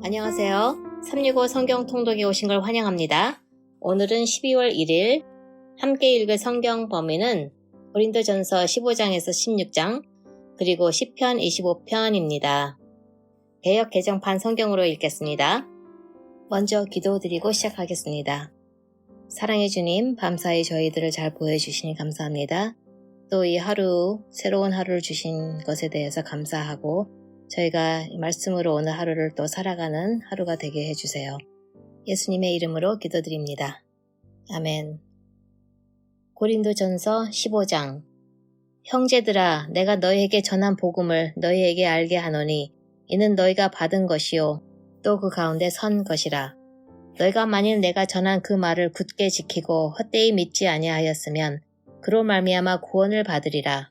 안녕하세요. 365 성경 통독에 오신 걸 환영합니다. 오늘은 12월 1일 함께 읽을 성경 범위는 고린도전서 15장에서 16장 그리고 10편 25편입니다. 개역 개정판 성경으로 읽겠습니다. 먼저 기도드리고 시작하겠습니다. 사랑해 주님, 밤사이 저희들을 잘 보여주시니 감사합니다. 또 이 하루, 새로운 하루를 주신 것에 대해서 감사하고 저희가 이 말씀으로 오늘 하루를 또 살아가는 하루가 되게 해주세요. 예수님의 이름으로 기도드립니다. 아멘. 고린도 전서 15장 형제들아 내가 너희에게 전한 복음을 너희에게 알게 하노니 이는 너희가 받은 것이요 또 그 가운데 선 것이라 너희가 만일 내가 전한 그 말을 굳게 지키고 헛되이 믿지 아니하였으면 그로 말미암아 구원을 받으리라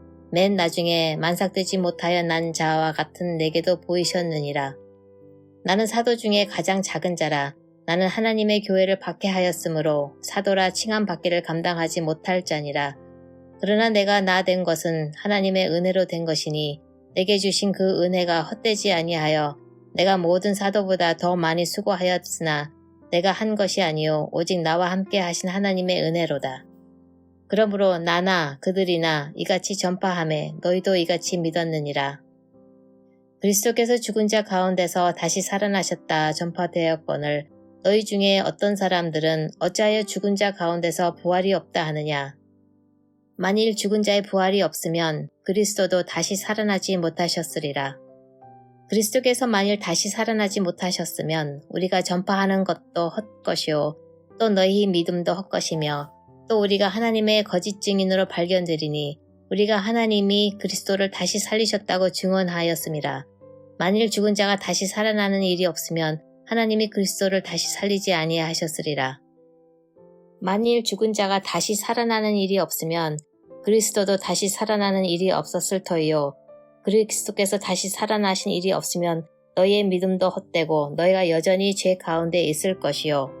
맨 나중에 만삭되지 못하여 난 자와 같은 내게도 보이셨느니라. 나는 사도 중에 가장 작은 자라 나는 하나님의 교회를 박해하였으므로 사도라 칭함 받기를 감당하지 못할 자니라. 그러나 내가 나 된 것은 하나님의 은혜로 된 것이니 내게 주신 그 은혜가 헛되지 아니하여 내가 모든 사도보다 더 많이 수고하였으나 내가 한 것이 아니요 오직 나와 함께 하신 하나님의 은혜로다. 그러므로 나나 그들이나 이같이 전파함에 너희도 이같이 믿었느니라. 그리스도께서 죽은 자 가운데서 다시 살아나셨다 전파되었거늘 너희 중에 어떤 사람들은 어찌하여 죽은 자 가운데서 부활이 없다 하느냐. 만일 죽은 자의 부활이 없으면 그리스도도 다시 살아나지 못하셨으리라. 그리스도께서 만일 다시 살아나지 못하셨으면 우리가 전파하는 것도 헛것이요 또 너희 믿음도 헛것이며 또 우리가 하나님의 거짓 증인으로 발견되리니 우리가 하나님이 그리스도를 다시 살리셨다고 증언하였습니다. 만일 죽은 자가 다시 살아나는 일이 없으면 하나님이 그리스도를 다시 살리지 아니하셨으리라. 만일 죽은 자가 다시 살아나는 일이 없으면 그리스도도 다시 살아나는 일이 없었을 터이요. 그리스도께서 다시 살아나신 일이 없으면 너희의 믿음도 헛되고 너희가 여전히 죄 가운데 있을 것이요.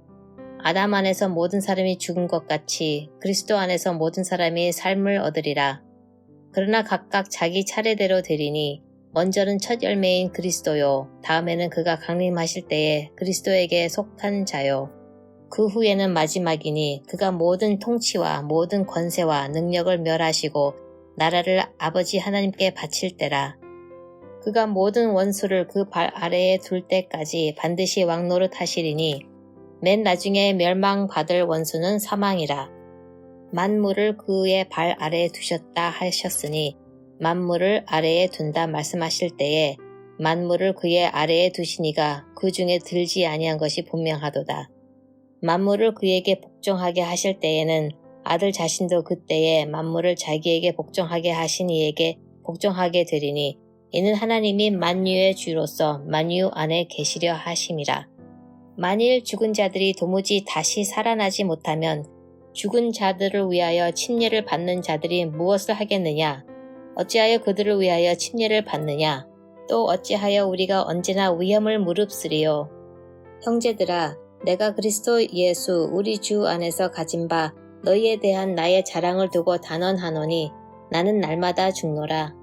아담 안에서 모든 사람이 죽은 것 같이 그리스도 안에서 모든 사람이 삶을 얻으리라. 그러나 각각 자기 차례대로 되리니 먼저는 첫 열매인 그리스도요. 다음에는 그가 강림하실 때에 그리스도에게 속한 자요. 그 후에는 마지막이니 그가 모든 통치와 모든 권세와 능력을 멸하시고 나라를 아버지 하나님께 바칠 때라. 그가 모든 원수를 그 발 아래에 둘 때까지 반드시 왕노릇 하시리니 맨 나중에 멸망받을 원수는 사망이라. 만물을 그의 발 아래에 두셨다 하셨으니 만물을 아래에 둔다 말씀하실 때에 만물을 그의 아래에 두시니가 그 중에 들지 아니한 것이 분명하도다. 만물을 그에게 복종하게 하실 때에는 아들 자신도 그때에 만물을 자기에게 복종하게 하신 이에게 복종하게 되리니 이는 하나님이 만유의 주로서 만유 안에 계시려 하심이라. 만일 죽은 자들이 도무지 다시 살아나지 못하면 죽은 자들을 위하여 침례를 받는 자들이 무엇을 하겠느냐? 어찌하여 그들을 위하여 침례를 받느냐? 또 어찌하여 우리가 언제나 위험을 무릅쓰리요? 형제들아, 내가 그리스도 예수 우리 주 안에서 가진 바 너희에 대한 나의 자랑을 두고 단언하노니 나는 날마다 죽노라.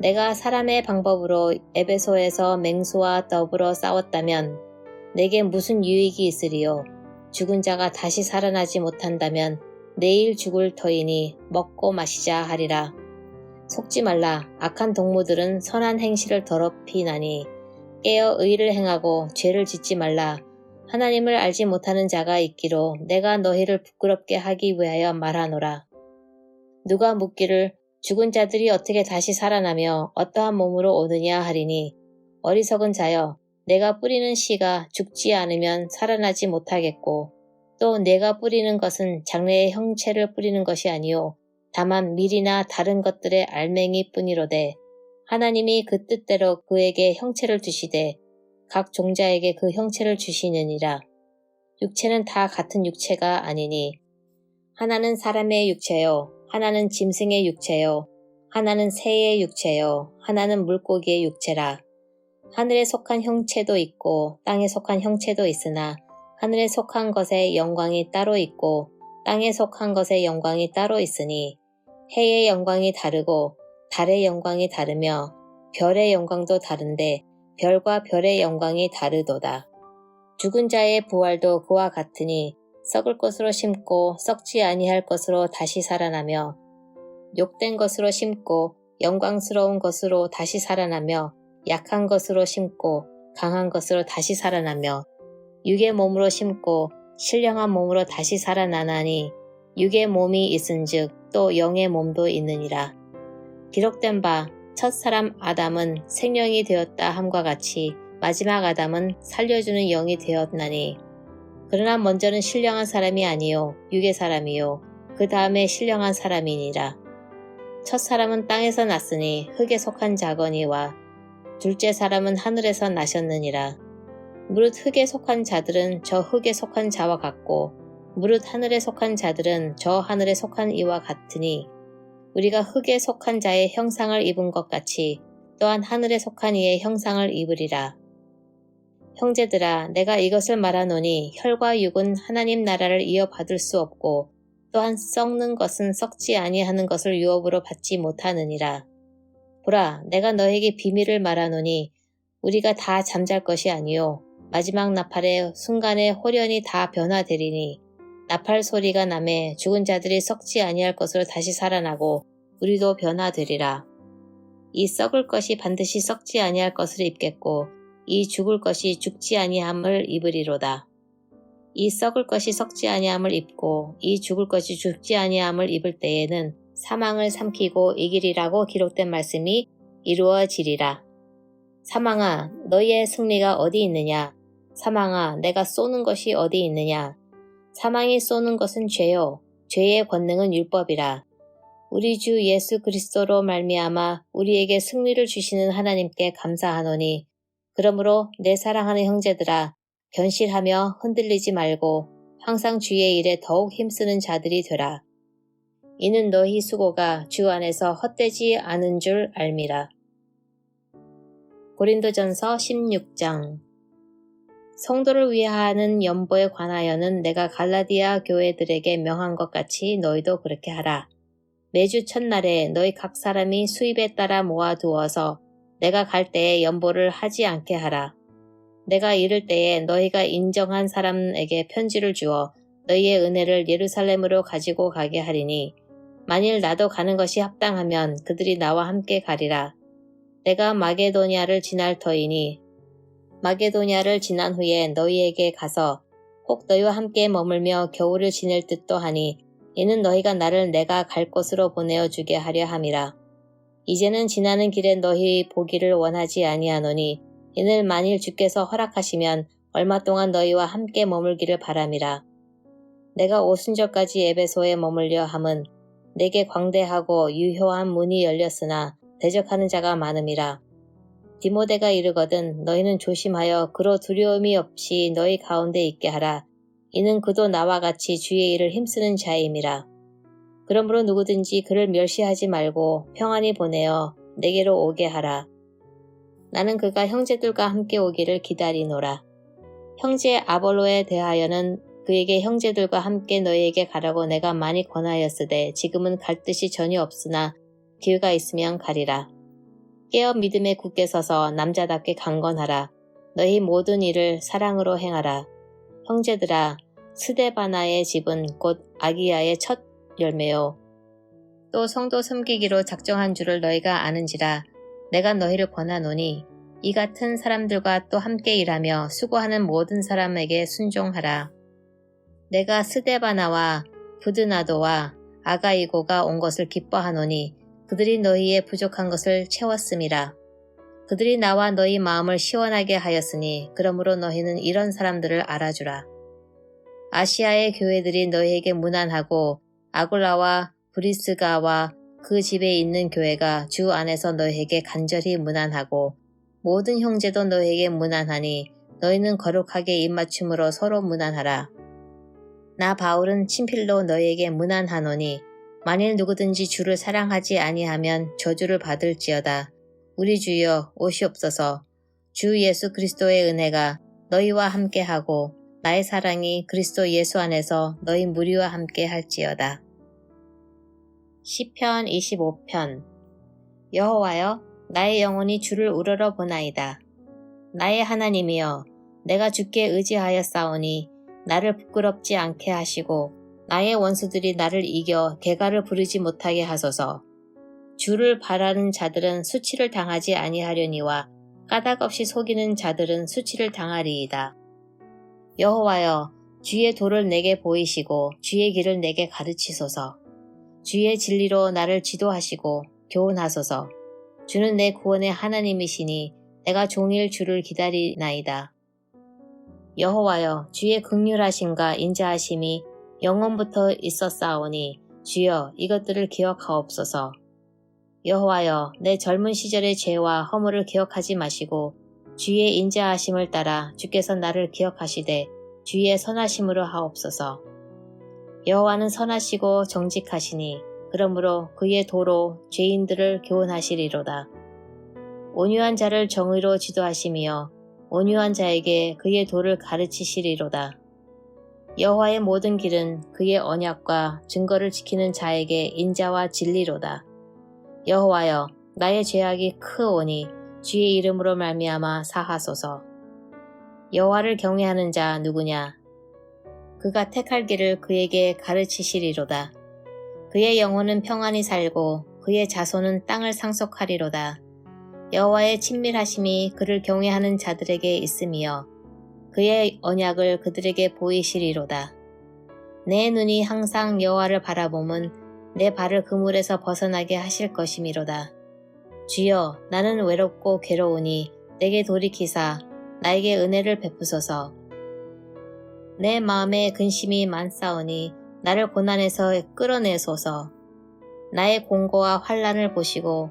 내가 사람의 방법으로 에베소에서 맹수와 더불어 싸웠다면 내게 무슨 유익이 있으리요? 죽은 자가 다시 살아나지 못한다면 내일 죽을 터이니 먹고 마시자 하리라. 속지 말라. 악한 동무들은 선한 행실을 더럽히나니 깨어 의를 행하고 죄를 짓지 말라. 하나님을 알지 못하는 자가 있기로 내가 너희를 부끄럽게 하기 위하여 말하노라. 누가 묻기를 죽은 자들이 어떻게 다시 살아나며 어떠한 몸으로 오느냐 하리니 어리석은 자여 내가 뿌리는 씨가 죽지 않으면 살아나지 못하겠고 또 내가 뿌리는 것은 장래의 형체를 뿌리는 것이 아니요 다만 밀이나 다른 것들의 알맹이 뿐이로되 하나님이 그 뜻대로 그에게 형체를 주시되 각 종자에게 그 형체를 주시느니라. 육체는 다 같은 육체가 아니니 하나는 사람의 육체요 하나는 짐승의 육체요 하나는 새의 육체요 하나는 물고기의 육체라 하늘에 속한 형체도 있고 땅에 속한 형체도 있으나 하늘에 속한 것의 영광이 따로 있고 땅에 속한 것의 영광이 따로 있으니 해의 영광이 다르고 달의 영광이 다르며 별의 영광도 다른데 별과 별의 영광이 다르도다. 죽은 자의 부활도 그와 같으니 썩을 것으로 심고 썩지 아니할 것으로 다시 살아나며 욕된 것으로 심고 영광스러운 것으로 다시 살아나며 약한 것으로 심고 강한 것으로 다시 살아나며 육의 몸으로 심고 신령한 몸으로 다시 살아나나니 육의 몸이 있은즉 또 영의 몸도 있느니라. 기록된 바 첫 사람 아담은 생명이 되었다 함과 같이 마지막 아담은 살려주는 영이 되었나니 그러나 먼저는 신령한 사람이 아니요 육의 사람이요 그 다음에 신령한 사람이니라. 첫 사람은 땅에서 났으니 흙에 속한 자거니와 둘째 사람은 하늘에서 나셨느니라. 무릇 흙에 속한 자들은 저 흙에 속한 자와 같고 무릇 하늘에 속한 자들은 저 하늘에 속한 이와 같으니 우리가 흙에 속한 자의 형상을 입은 것 같이 또한 하늘에 속한 이의 형상을 입으리라. 형제들아 내가 이것을 말하노니 혈과 육은 하나님 나라를 이어받을 수 없고 또한 썩는 것은 썩지 아니하는 것을 유업으로 받지 못하느니라. 보라 내가 너에게 비밀을 말하노니 우리가 다 잠잘 것이 아니요 마지막 나팔의 순간에 홀연히 다 변화되리니 나팔 소리가 남에 죽은 자들이 썩지 아니할 것으로 다시 살아나고 우리도 변화되리라. 이 썩을 것이 반드시 썩지 아니할 것을 입겠고 이 죽을 것이 죽지 아니함을 입으리로다. 이 썩을 것이 썩지 아니함을 입고 이 죽을 것이 죽지 아니함을 입을 때에는 사망을 삼키고 이기리라고 기록된 말씀이 이루어지리라. 사망아, 너희의 승리가 어디 있느냐? 사망아, 내가 쏘는 것이 어디 있느냐? 사망이 쏘는 것은 죄요. 죄의 권능은 율법이라. 우리 주 예수 그리스도로 말미암아 우리에게 승리를 주시는 하나님께 감사하노니 그러므로 내 사랑하는 형제들아 견실하며 흔들리지 말고 항상 주의 일에 더욱 힘쓰는 자들이 되라. 이는 너희 수고가 주 안에서 헛되지 않은 줄 알미라. 고린도전서 16장 성도를 위하는 연보에 관하여는 내가 갈라디아 교회들에게 명한 것 같이 너희도 그렇게 하라. 매주 첫날에 너희 각 사람이 수입에 따라 모아두어서 내가 갈 때에 연보를 하지 않게 하라. 내가 이를 때에 너희가 인정한 사람에게 편지를 주어 너희의 은혜를 예루살렘으로 가지고 가게 하리니 만일 나도 가는 것이 합당하면 그들이 나와 함께 가리라. 내가 마게도니아를 지날 터이니 마게도니아를 지난 후에 너희에게 가서 꼭 너희와 함께 머물며 겨울을 지낼 듯도 하니 이는 너희가 나를 내가 갈 곳으로 보내어 주게 하려 함이라. 이제는 지나는 길에 너희 보기를 원하지 아니하노니 이는 만일 주께서 허락하시면 얼마 동안 너희와 함께 머물기를 바람이라. 내가 오순절까지 에베소에 머물려 함은 내게 광대하고 유효한 문이 열렸으나 대적하는 자가 많음이라. 디모데가 이르거든 너희는 조심하여 그로 두려움이 없이 너희 가운데 있게 하라. 이는 그도 나와 같이 주의 일을 힘쓰는 자임이라. 그러므로 누구든지 그를 멸시하지 말고 평안히 보내어 내게로 오게 하라. 나는 그가 형제들과 함께 오기를 기다리노라. 형제 아볼로에 대하여는 그에게 형제들과 함께 너희에게 가라고 내가 많이 권하였으되 지금은 갈 뜻이 전혀 없으나 기회가 있으면 가리라. 깨어 믿음에 굳게 서서 남자답게 강건하라. 너희 모든 일을 사랑으로 행하라. 형제들아, 스데바나의 집은 곧 아기야의 첫 열매요. 또 성도 섬기기로 작정한 줄을 너희가 아는지라 내가 너희를 권하노니 이 같은 사람들과 또 함께 일하며 수고하는 모든 사람에게 순종하라. 내가 스데바나와 부드나도와 아가이고가 온 것을 기뻐하노니 그들이 너희의 부족한 것을 채웠음이라. 그들이 나와 너희 마음을 시원하게 하였으니 그러므로 너희는 이런 사람들을 알아주라. 아시아의 교회들이 너희에게 무난하고 아굴라와 브리스가와 그 집에 있는 교회가 주 안에서 너희에게 간절히 무난하고 모든 형제도 너희에게 무난하니 너희는 거룩하게 입맞춤으로 서로 무난하라. 나 바울은 친필로 너희에게 무난하노니 만일 누구든지 주를 사랑하지 아니하면 저주를 받을지어다. 우리 주여 오시옵소서. 주 예수 그리스도의 은혜가 너희와 함께하고 나의 사랑이 그리스도 예수 안에서 너희 무리와 함께 할지어다. 시편 25편 여호와여 나의 영혼이 주를 우러러 보나이다. 나의 하나님이여 내가 주께 의지하여 싸우니 나를 부끄럽지 않게 하시고 나의 원수들이 나를 이겨 개가를 부르지 못하게 하소서. 주를 바라는 자들은 수치를 당하지 아니하려니와 까닭 없이 속이는 자들은 수치를 당하리이다. 여호와여 주의 도를 내게 보이시고 주의 길을 내게 가르치소서. 주의 진리로 나를 지도하시고 교훈하소서. 주는 내 구원의 하나님이시니 내가 종일 주를 기다리나이다. 여호와여 주의 극률하심과 인자하심이 영원부터 있었사오니 주여 이것들을 기억하옵소서. 여호와여 내 젊은 시절의 죄와 허물을 기억하지 마시고 주의 인자하심을 따라 주께서 나를 기억하시되 주의 선하심으로 하옵소서. 여호와는 선하시고 정직하시니 그러므로 그의 도로 죄인들을 교훈하시리로다. 온유한 자를 정의로 지도하시며 온유한 자에게 그의 도를 가르치시리로다. 여호와의 모든 길은 그의 언약과 증거를 지키는 자에게 인자와 진리로다. 여호와여 나의 죄악이 크오니 주의 이름으로 말미암아 사하소서. 여호와를 경외하는 자 누구냐? 그가 택할 길을 그에게 가르치시리로다. 그의 영혼은 평안히 살고 그의 자손은 땅을 상속하리로다. 여호와의 친밀하심이 그를 경외하는 자들에게 있으며 그의 언약을 그들에게 보이시리로다. 내 눈이 항상 여호와를 바라봄은 내 발을 그물에서 벗어나게 하실 것이미로다. 주여 나는 외롭고 괴로우니 내게 돌이키사 나에게 은혜를 베푸소서. 내 마음에 근심이 많사오니 나를 고난에서 끌어내소서. 나의 공고와 환란을 보시고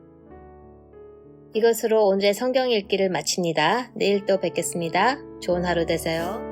이것으로 오늘의 성경 읽기를 마칩니다. 내일 또 뵙겠습니다. 좋은 하루 되세요.